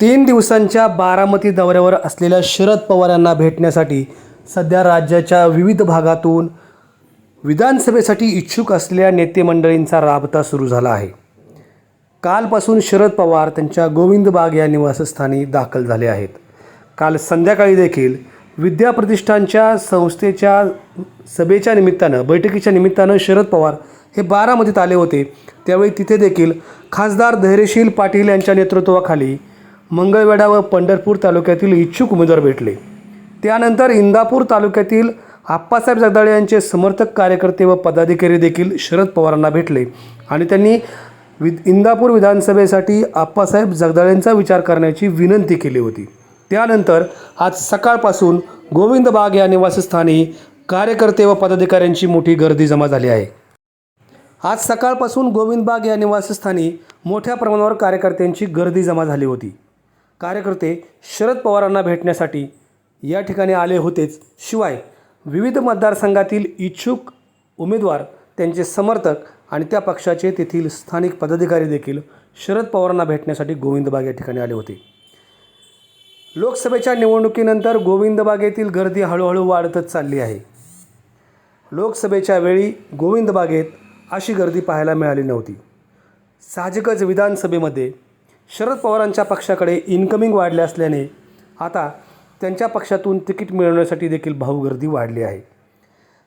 तीन दिवसांच्या बारामती दौऱ्यावर असलेल्या शरद पवार यांना भेटण्यासाठी सध्या राज्याच्या विविध भागातून विधानसभेसाठी इच्छुक असलेल्या नेतेमंडळींचा राबता सुरू झाला आहे. कालपासून शरद पवार त्यांच्या गोविंद बाग या निवासस्थानी दाखल झाले आहेत. काल संध्याकाळी देखील विद्याप्रतिष्ठानच्या संस्थेच्या सभेच्या निमित्तानं बैठकीच्या निमित्तानं शरद पवार हे बारामतीत आले होते. त्यावेळी तिथे देखील खासदार धैर्यशील पाटील यांच्या नेतृत्वाखाली मंगळवेढा व पंढरपूर तालुक्यातील इच्छुक उमेदवार भेटले. त्यानंतर इंदापूर तालुक्यातील आप्पासाहेब जगदाळे यांचे समर्थक कार्यकर्ते व पदाधिकारी देखील शरद पवारांना भेटले आणि त्यांनी वि इंदापूर विधानसभेसाठी आप्पासाहेब जगदाळेंचा विचार करण्याची विनंती केली होती. त्यानंतर आज सकाळपासून गोविंद बाग या निवासस्थानी कार्यकर्ते व पदाधिकाऱ्यांची मोठी गर्दी जमा झाली आहे. आज सकाळपासून गोविंद बाग या निवासस्थानी मोठ्या प्रमाणावर कार्यकर्त्यांची गर्दी जमा झाली होती. कार्यकर्ते शरद पवारांना भेटण्यासाठी या ठिकाणी आले होतेच. शिवाय विविध मतदारसंघातील इच्छुक उमेदवार त्यांचे समर्थक आणि त्या पक्षाचे तेथील स्थानिक पदाधिकारी देखील शरद पवारांना भेटण्यासाठी गोविंदबाग या ठिकाणी आले होते. लोकसभेच्या निवडणुकीनंतर गोविंदबागेतील गर्दी हळूहळू वाढतच चालली आहे. लोकसभेच्या वेळी गोविंदबागेत अशी गर्दी पाहायला मिळाली नव्हती. साहजिकच विधानसभेमध्ये शरद पवारांच्या पक्षाकडे इन्कमिंग वाढले असल्याने आता त्यांच्या पक्षातून तिकीट मिळवण्यासाठी देखील भाऊगर्दी वाढली आहे.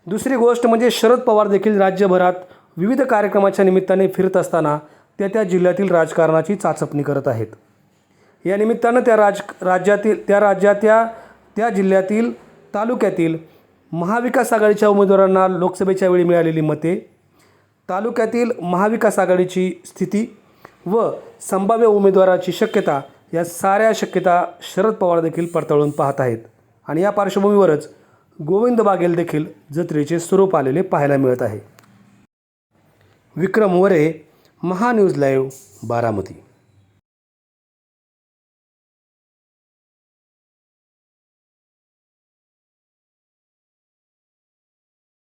दुसरी गोष्ट म्हणजे शरद पवार देखील राज्यभरात विविध कार्यक्रमाच्या निमित्ताने फिरत असताना त्या त्या जिल्ह्यातील राजकारणाची चाचपणी करत आहेत. या निमित्तानं त्या राज राज्यातील त्या राज्याच्या त्या जिल्ह्यातील तालुक्यातील महाविकास आघाडीच्या उमेदवारांना लोकसभेच्या वेळी मिळालेली मते तालुक्यातील महाविकास आघाडीची स्थिती व संभाव्य उमेदवाराची शक्यता या साऱ्या शक्यता शरद पवार देखील पडताळून पाहत आहेत. आणि या पार्श्वभूमीवरच गोविंद बागेल देखील जत्रेचे स्वरूप आलेले पाहायला मिळत आहे. विक्रम वरे महान्यूज लाईव्ह बारामती.